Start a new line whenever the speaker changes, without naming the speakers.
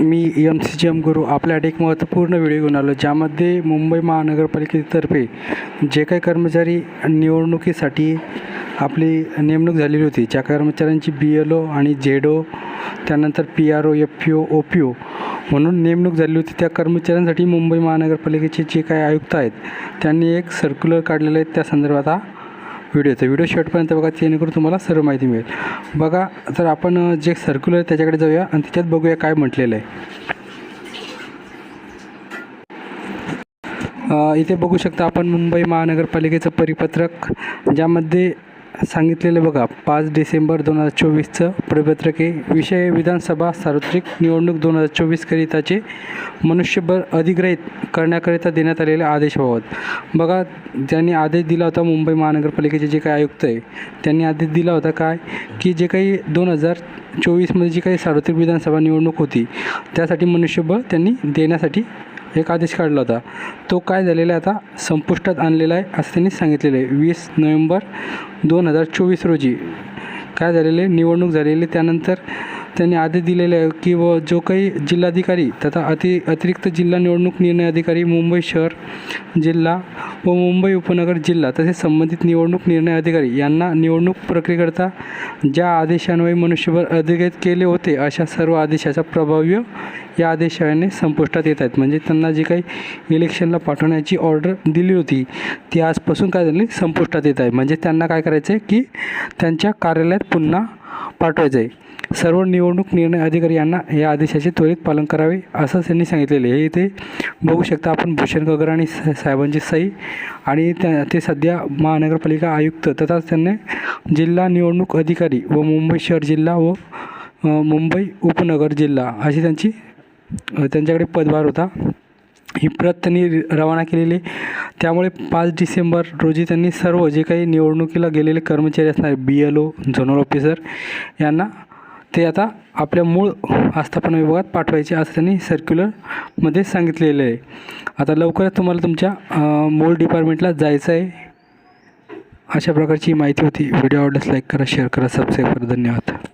मी M C G M Guru आपल्यासाठी एक महत्त्वपूर्ण व्हिडिओ घेऊन आलो ज्यामध्ये मुंबई महानगरपालिकेतर्फे जे काही कर्मचारी निवडणुकीसाठी आपली नेमणूक झालेली होती ज्या कर्मचाऱ्यांची बी एल ओ आणि झेड ओ त्यानंतर P R O F P O O P O म्हणून नेमणूक झालेली होती. त्या कर्मचाऱ्यांसाठी मुंबई महानगरपालिकेचे जे काही आयुक्त आहेत त्यांनी एक सर्क्युलर काढलेलं आहे. त्या संदर्भात हा व्हिडिओ तर व्हिडिओ शेवटपर्यंत बघा जेणेकरून तुम्हाला सर्व माहिती मिळेल. बघा तर आपण जे सर्क्युलर आहे त्याच्याकडे जाऊया आणि त्याच्यात बघूया काय म्हटलेलं आहे. इथे बघू शकता आपण मुंबई महानगरपालिकेचं परिपत्रक ज्यामध्ये सांगितलेलं बघा पाच डिसेंबर दोन हजार चोवीसचं प्रपत्रके विषय विधानसभा सार्वत्रिक निवडणूक दोन हजार चोवीसकरिताचे मनुष्यबळ अधिग्रहित करण्याकरिता देण्यात आलेले आदेशाबाबत बघा ज्यांनी आदेश दिला होता मुंबई महानगरपालिकेचे जे काही आयुक्त आहे त्यांनी आदेश दिला होता काय? की जे काही दोन हजार चोवीसमध्ये जी काही सार्वत्रिक विधानसभा निवडणूक होती त्यासाठी मनुष्यबळ त्यांनी देण्यासाठी एक आदेश काढला होता. तो काय झालेला आहे आता? संपुष्टात आणलेला आहे असं त्यांनी सांगितलेलं आहे. वीस नोव्हेंबर दोन हजार चोवीस रोजी. काय झालेले निवडणूक झालेली त्यानंतर त्यांनी आदेश दिलेले आहे की व जो काही जिल्हाधिकारी तथा अति अतिरिक्त जिल्हा निवडणूक निर्णय अधिकारी मुंबई शहर जिल्हा व मुंबई उपनगर जिल्हा तसेच संबंधित निवडणूक निर्णय अधिकारी यांना निवडणूक प्रक्रियेकरता ज्या आदेशान्वये मनुष्यबळ अधिकृत केले होते अशा सर्व आदेशाचा प्रभाव्य या आदेशाने संपुष्टात येत आहेत. म्हणजे त्यांना जी काही इलेक्शनला पाठवण्याची ऑर्डर दिली होती ती आजपासून काय झाली? संपुष्टात येत आहे. म्हणजे त्यांना काय करायचं आहे की त्यांच्या कार्यालयात पुन्हा पाठवायचं आहे सर्व निवडणूक निर्णय अधिकारी यांना या आदेशाचे त्वरित पालन करावे असं त्यांनी सांगितलेले हे इथे बघू शकता आपण भूषण गगराणी सा- साहेबांची सही आणि त्या ते सध्या महानगरपालिका आयुक्त तथा त्यांनी जिल्हा निवडणूक अधिकारी व मुंबई शहर जिल्हा व मुंबई उपनगर जिल्हा अशी त्यांची त्यांच्याकडे पदभार होता. ही प्रत त्यांनी रवाना केलेली. आहे. त्यामुळे पाच डिसेंबर रोजी त्यांनी सर्व जे काही निवडणुकीला गेलेले कर्मचारी असणार B L O zonal officer यांना ते आता आपल्या मूळ आस्थापना विभागात पाठवायचे असं त्यांनी सर्क्युलरमध्ये सांगितलेलं आहे. आता लवकरच तुम्हाला तुमच्या मूळ डिपार्टमेंटला जायचं आहे. अशा प्रकारची माहिती होती. व्हिडिओ आवडल्यास लाईक करा शेअर करा सबस्क्राईब करा. धन्यवाद.